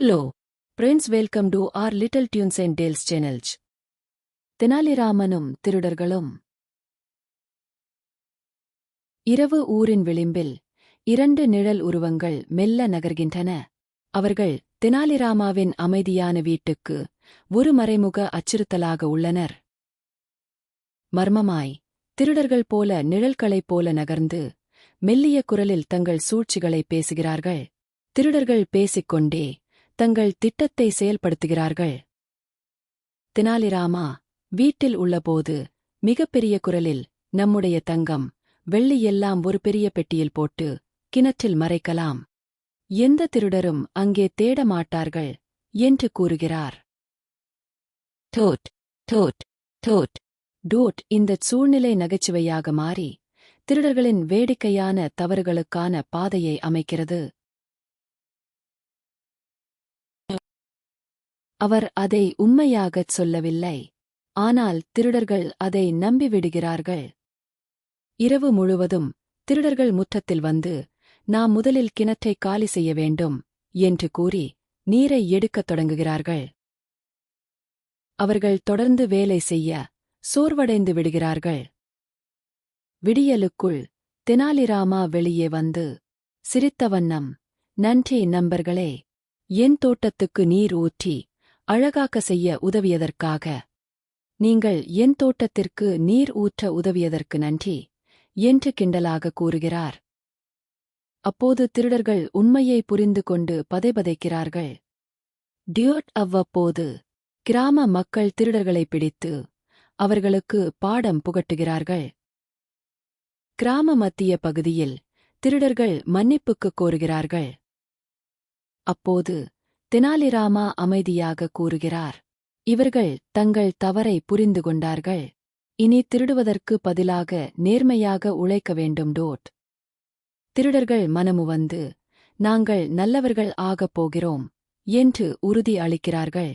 Hello prince welcome to our little tunes and tales channels தெனாலிராமனும் திருடர்களும். இரவு ஊரின் விளிம்பில் இரண்டு நிழல் உருவங்கள் மெல்ல நகர்கின்றன. அவர்கள் தெனாலிராமாவின் அமைதியான வீட்டுக்கு ஒரு மறைமுக அச்சுறுத்தலாக உள்ளனர். மர்மமாய் திருடர்கள் போல நிழல்களைப் போல நகர்ந்து மெல்லிய குரலில் தங்கள் சூழ்ச்சிகளை பேசுகிறார்கள். திருடர்கள் பேசிக்கொண்டே தங்கள் திட்டத்தை செயல்படுத்துகிறார்கள். தெனாலிராமா வீட்டில் உள்ளபோது மிகப்பெரிய குரலில் நம்முடைய தங்கம் வெள்ளி எல்லாம் ஒரு பெரிய பெட்டியில் போட்டு கிணற்றில் மறைக்கலாம். எந்த திருடரும் அங்கே தேட மாட்டார்கள் என்று கூறுகிறார். டோட் டோட் டோட் டோட் இந்தச் சூழ்நிலை நகைச்சுவையாக மாறி திருடர்களின் வேடிக்கையான தவறுகளுக்கான பாதையை அமைக்கிறது. அவர் அதை உண்மையாகச் சொல்லவில்லை. ஆனால் திருடர்கள் அதை நம்பிவிடுகிறார்கள். இரவு முழுவதும் திருடர்கள் முற்றத்தில் வந்து நாம் முதலில் கிணற்றை காலி செய்ய வேண்டும் என்று கூறி நீரை எடுக்கத் தொடங்குகிறார்கள். அவர்கள் தொடர்ந்து வேலை செய்ய சோர்வடைந்து விடுகிறார்கள். விடியலுக்குள் தெனாலிராமா வெளியே வந்து சிரித்த வண்ணம் நன்றி நண்பர்களே என் தோட்டத்துக்கு நீர் ஊற்றி அழகாக்க செய்ய உதவியதற்காக. நீங்கள் என் தோட்டத்திற்கு நீர் ஊற்ற உதவியதற்கு நன்றி என்று கிண்டலாக கூறுகிறார். அப்போது திருடர்கள் உண்மையை புரிந்து கொண்டு பதைபதைக்கிறார்கள். டியோட் அவ்வப்போது கிராம மக்கள் திருடர்களை பிடித்து அவர்களுக்கு பாடம் புகட்டுகிறார்கள். கிராம மத்திய பகுதியில் திருடர்கள் மன்னிப்புக்குக் கோருகிறார்கள். அப்போது தெனாலிராமா அமைதியாக கூறுகிறார். இவர்கள் தங்கள் தவறை புரிந்து கொண்டார்கள். இனி திருடுவதற்கு பதிலாக நேர்மையாக உழைக்க வேண்டும் டோட். திருடர்கள் மனமு வந்து நாங்கள் நல்லவர்கள் ஆகப் போகிறோம் என்று உறுதி அளிக்கிறார்கள்.